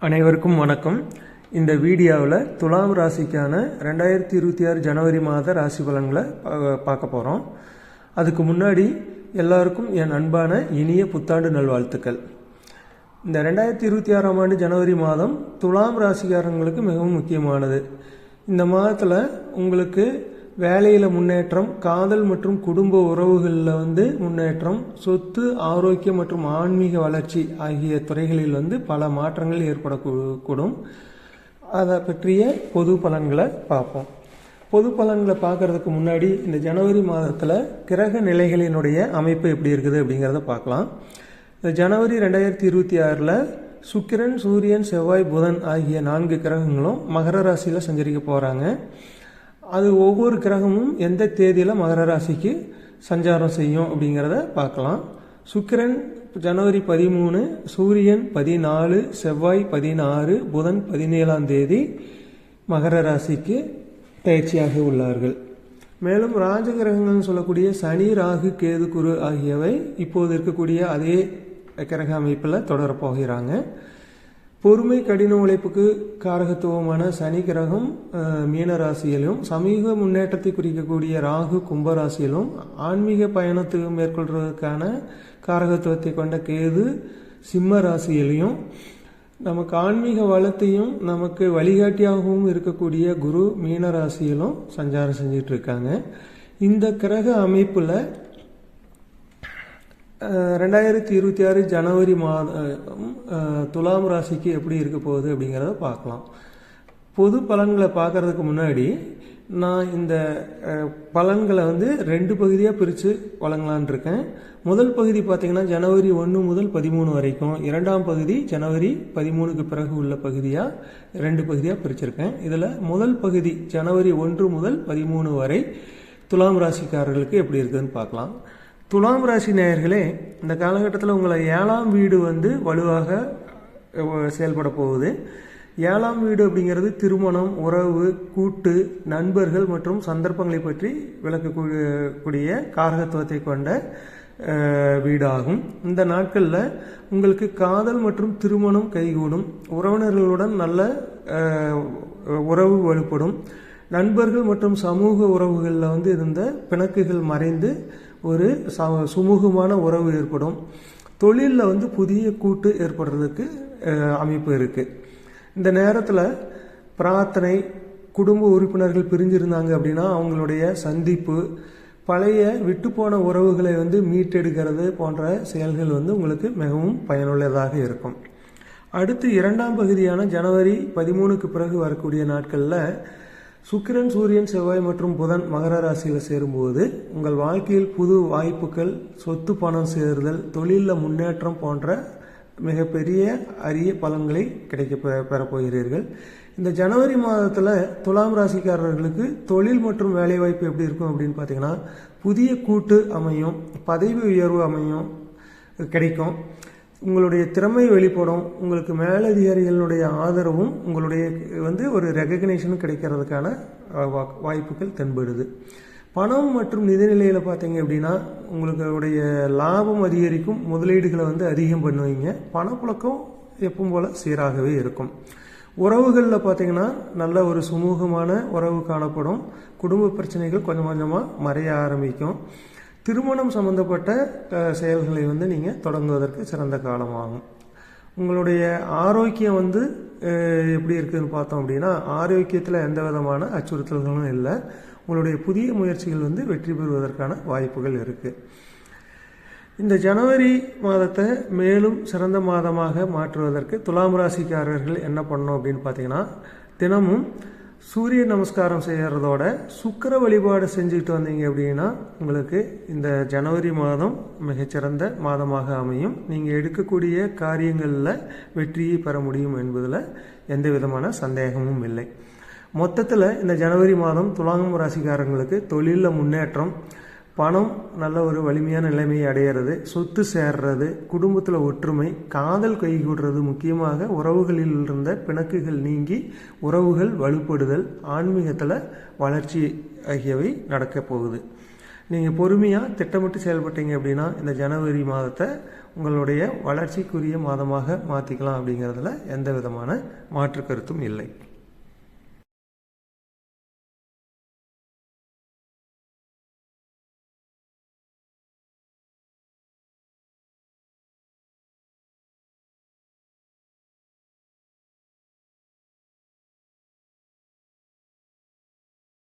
அனைவருக்கும் வணக்கம். இந்த வீடியோவில் துலாம் ராசிக்கான ரெண்டாயிரத்தி இருபத்தி ஆறு ஜனவரி மாத ராசி பலன்களை பா- பார்க்க போகிறோம் அதுக்கு முன்னாடி எல்லாருக்கும் என் அன்பான இனிய புத்தாண்டு நல்வாழ்த்துக்கள். இந்த ரெண்டாயிரத்தி இருபத்தி ஆறாம் ஆண்டு ஜனவரி மாதம் துலாம் ராசிக்காரங்களுக்கு மிகவும் முக்கியமானது. இந்த மாதத்தில் உங்களுக்கு வேலையில் முன்னேற்றம் காதல் மற்றும் குடும்ப உறவுகளில் வந்து முன்னேற்றம் சொத்து ஆரோக்கியம் மற்றும் ஆன்மீக வளர்ச்சி ஆகிய துறைகளில் வந்து பல மாற்றங்கள் ஏற்படக்கூடும். அதை பற்றிய பொது பலன்களை பார்ப்போம். பொது பலன்களை பார்க்கறதுக்கு முன்னாடி இந்த ஜனவரி மாதத்தில் கிரக நிலைகளினுடைய அமைப்பு எப்படி இருக்குது அப்படிங்கிறத பார்க்கலாம். இந்த ஜனவரி ரெண்டாயிரத்தி இருபத்தி ஆறில் சுக்கிரன் சூரியன் செவ்வாய் புதன் ஆகிய நான்கு கிரகங்களும் மகர ராசியில் சஞ்சரிக்க போகிறாங்க அது ஒவ்வொரு கிரகமும் எந்த தேதியில் மகர ராசிக்கு சஞ்சாரம் செய்யும் அப்படிங்கிறத பார்க்கலாம். சுக்கிரன் ஜனவரி பதிமூணு சூரியன் பதினாலு செவ்வாய் பதினாறு புதன் பதினேழாம் தேதி மகர ராசிக்கு பயிற்சியாக உள்ளார்கள். மேலும் ராஜகிரகங்கள்னு சொல்லக்கூடிய சனி ராகு கேது குரு ஆகியவை இப்போது இருக்கக்கூடிய அதே கிரக அமைப்பில் தொடரப் போகிறாங்க. பொறுமை கடின உழைப்புக்கு காரகத்துவமான சனி கிரகம் மீன ராசியிலும் சமீப முன்னேற்றத்தை குறிக்கக்கூடிய ராகு கும்பராசியிலும் ஆன்மீக பயணத்துக்கு மேற்கொள்வதற்கான காரகத்துவத்தை கொண்ட கேது சிம்ம ராசியிலையும் நமக்கு ஆன்மீக வளத்தையும் நமக்கு வழிகாட்டியாகவும் இருக்கக்கூடிய குரு மீன ராசியிலும் சஞ்சாரம் செஞ்சிட்டு இருக்காங்க இந்த கிரக அமைப்பில் ரெண்டாயிரத்தி இருபத்தி ஆறு ஜனவரி மாதம் துலாம் ராசிக்கு எப்படி இருக்க போகுது அப்படிங்கிறத பார்க்கலாம். பொது பலன்களை பார்க்கறதுக்கு முன்னாடி நான் இந்த பலன்களை வந்து ரெண்டு பகுதியாக பிரித்து வழங்கலான் இருக்கேன். முதல் பகுதி பார்த்திங்கன்னா ஜனவரி ஒன்று முதல் பதிமூணு வரைக்கும். இரண்டாம் பகுதி ஜனவரி பதிமூணுக்கு பிறகு உள்ள பகுதியாக ரெண்டு பகுதியாக பிரிச்சிருக்கேன். இதில் முதல் பகுதி ஜனவரி ஒன்று முதல் பதிமூணு வரை துலாம் ராசிக்காரர்களுக்கு எப்படி இருக்குதுன்னு பார்க்கலாம். துலாம் ராசி நேயர்களே இந்த காலகட்டத்தில் உங்களை ஏழாம் வீடு வந்து வலுவாக செயல்பட போகுது. ஏழாம் வீடு அப்படிங்கிறது திருமணம் உறவு கூட்டு நண்பர்கள் மற்றும் சந்தர்ப்பங்களை பற்றி விளக்கக்கூடிய காரகத்துவத்தை கொண்ட வீடாகும். இந்த நாட்களில் உங்களுக்கு காதல் மற்றும் திருமணம் கைகூடும். உறவினர்களுடன் நல்ல உறவு வலுப்படும். நண்பர்கள் மற்றும் சமூக உறவுகளில் வந்து இருந்த பிணக்குகள் மறைந்து ஒரு ச- சுமூகமான உறவு ஏற்படும். தொழிலில் வந்து புதிய கூட்டு ஏற்படுறதுக்கு அமைப்பு இருக்குது இந்த நேரத்தில் பிரார்த்தனை குடும்ப உறுப்பினர்கள் பிரிஞ்சிருந்தாங்க அப்படின்னா அவங்களுடைய சந்திப்பு பழைய விட்டுப்போன உறவுகளை வந்து மீட்டெடுக்கிறது போன்ற செயல்கள் வந்து உங்களுக்கு மிகவும் பயனுள்ளதாக இருக்கும். அடுத்து இரண்டாம் பகுதியான ஜனவரி பதிமூணுக்கு பிறகு வரக்கூடிய நாட்களில் சுக்கிரன் சூரியன் செவ்வாய் மற்றும் புதன் மகர ராசியில் சேரும்போது உங்கள் வாழ்க்கையில் புது வாய்ப்புகள் சொத்து பணம் சேருதல் தொழிலில் முன்னேற்றம் போன்ற மிகப்பெரிய அரிய பலன்களை கிடைக்க பெ- பெறப்போகிறீர்கள் இந்த ஜனவரி மாதத்தில் துலாம் ராசிக்காரர்களுக்கு தொழில் மற்றும் வேலைவாய்ப்பு எப்படி இருக்கும் அப்படின்னு பார்த்தீங்கன்னா புதிய கூட்டு அமையும் பதவி உயர்வு அமையும் கிடைக்கும். உங்களுடைய திறமை வெளிப்படும் உங்களுக்கு மேலதிகாரிகளுடைய ஆதரவும் உங்களுடைய வந்து ஒரு ரெகக்னேஷனும் கிடைக்கிறதுக்கான வா- வாய்ப்புகள் தென்படுது. பணம் மற்றும் நிதிநிலையில் பார்த்தீங்க அப்படின்னா உங்களுடைய லாபம் அதிகரிக்கும் முதலீடுகளை வந்து அதிகம் பண்ணுவீங்க. பணப்புழக்கம் எப்பவும் போல் சீராகவே இருக்கும். உறவுகளில் பார்த்தீங்கன்னா நல்ல ஒரு சுமூகமான உறவு காணப்படும். குடும்ப பிரச்சனைகள் கொஞ்சம் கொஞ்சமாக மறைய ஆரம்பிக்கும். திருமணம் சம்பந்தப்பட்ட செயல்களை வந்து நீங்கள் தொடங்குவதற்கு சிறந்த காலமாகும். உங்களுடைய ஆரோக்கியம் வந்து எப்படி இருக்குதுன்னு பார்த்தோம் அப்படின்னா ஆரோக்கியத்தில் எந்த விதமான அச்சுறுத்தல்களும் இல்லை. உங்களுடைய புதிய முயற்சிகள் வந்து வெற்றி பெறுவதற்கான வாய்ப்புகள் இருக்குது இந்த ஜனவரி மாதத்தை மேலும் சிறந்த மாதமாக மாற்றுவதற்கு துலாம் ராசிக்காரர்கள் என்ன பண்ணணும் அப்படின்னு பார்த்தீங்கன்னா தினமும் சூரிய நமஸ்காரம் செய்கிறதோட சுக்கிர வழிபாடு செஞ்சுக்கிட்டு வந்தீங்க அப்படின்னா உங்களுக்கு இந்த ஜனவரி மாதம் மிகச்சிறந்த மாதமாக அமையும். நீங்கள் எடுக்கக்கூடிய காரியங்களில் வெற்றியை பெற முடியும் என்பதில் எந்த விதமான சந்தேகமும் இல்லை. மொத்தத்தில் இந்த ஜனவரி மாதம் துலாங்கம் ராசிக்காரங்களுக்கு தொழிலில் முன்னேற்றம் பணம் நல்ல ஒரு வலிமையான நிலைமையை அடையிறது சொத்து சேர்றது குடும்பத்தில் ஒற்றுமை காதல் கைகூடுறது முக்கியமாக உறவுகளில் இருந்த பிணக்குகள் நீங்கி உறவுகள் வலுப்படுதல் ஆன்மீகத்தில் வளர்ச்சி ஆகியவை நடக்கப் போகுது. நீங்கள் பொறுமையாக திட்டமிட்டு செயல்பட்டீங்க அப்படின்னா இந்த ஜனவரி மாதத்தை உங்களுடைய வளர்ச்சிக்குரிய மாதமாக மாற்றிக்கலாம் அப்படிங்கிறதுல எந்த விதமான மாற்று கருத்தும் இல்லை.